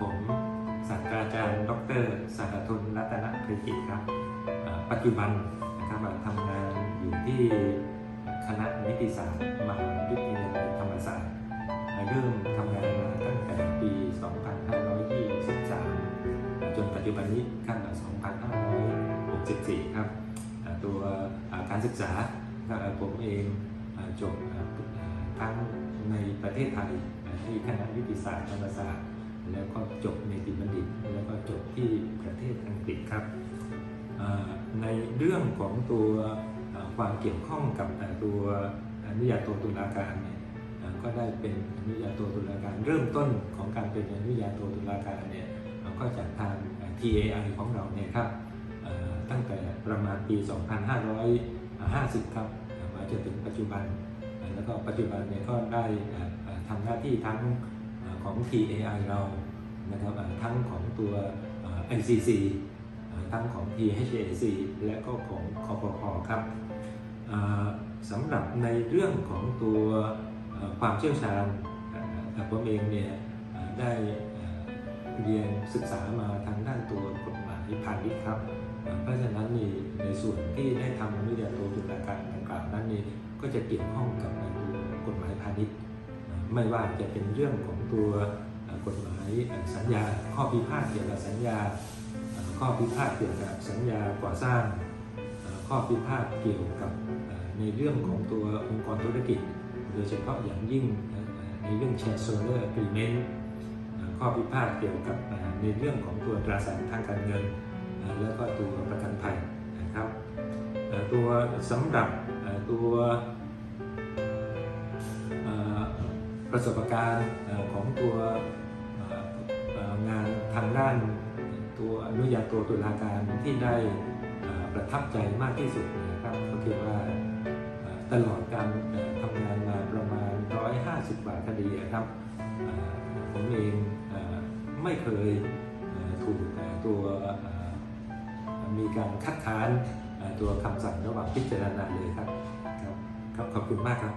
ผมศาสตราจารย์ ดรสารทุนรัตนภิจิตครับ ปัจจุบันนะครับทำงานอยู่ที่คณะนิติศาสตร์มหาวิทยาลัยธรรมศาสตร์เริ่มทำงานมาตั้งแต่ปี 2523 จนปัจจุบันนี้ขั้น2564 ครับ ตัวการศึกษาผมเองจบทั้งในประเทศไทยที่คณะนิติศาสตร์ธรรมศาสตร์ แล้วก็จบในติบัณฑิต แล้วก็จบที่ประเทศอังกฤษครับ ในเรื่องของตัวความเกี่ยวข้องกับตัวอนุญาโตตุลาการเนี่ยก็ได้เป็นอนุญาโตตุลาการ เริ่มต้นของการเป็นอนุญาโตตุลาการเนี่ยอ่าก็จากทาง TAI ของเราเนี่ยครับตั้งแต่ประมาณปี 2550 ครับมาจนถึงปัจจุบัน แล้วก็ปัจจุบันเนี่ยก็ได้ทำหน้าที่ทั้ง ของ TAI เรานะครับทั้งของตัวอ่า ICC ทั้งของ THAC และก็ของคอปพครับสำหรับในเรื่องของตัวความเชี่ยวชาญผมเองเนี่ยได้เรียนศึกษามาทางด้านตัวกฎหมายพาณิชย์ครับ เพราะฉะนั้นนี่ในส่วนที่ได้ทำอนุญาโตตุลาการดังกล่าวนั้นนี่ก็จะเกี่ยวข้องกับในตัวกฎหมายพาณิชย์ ไม่ว่าจะเป็นเรื่องของตัวกฎหมายสัญญา ข้อพิพาทเกี่ยวกับสัญญา ข้อพิพาทเกี่ยวกับสัญญาก่อสร้าง ข้อพิพาทเกี่ยวกับในเรื่องของตัวองค์กรธุรกิจ โดยเฉพาะอย่างยิ่งในเรื่อง share seller agreement เอ่อข้อพิพาทเกี่ยวกับในเรื่องของตัวตราสารทางการเงิน แล้วก็ตัวประกันภัยนะครับตัวสำหรับเอ่อตัว ประสบการณ์ของตัวงานทางด้านตัวอนุญาโตตุลาการที่ได้ประทับใจมากที่สุดนะครับก็คือว่าตลอดการทำงานมาประมาณ 150กว่าคดีอะครับผมเองไม่เคยถูกตัวมีการคัดค้านตัวคำสั่งระหว่างพิจารณาเลยครับครับขอบคุณมากครับ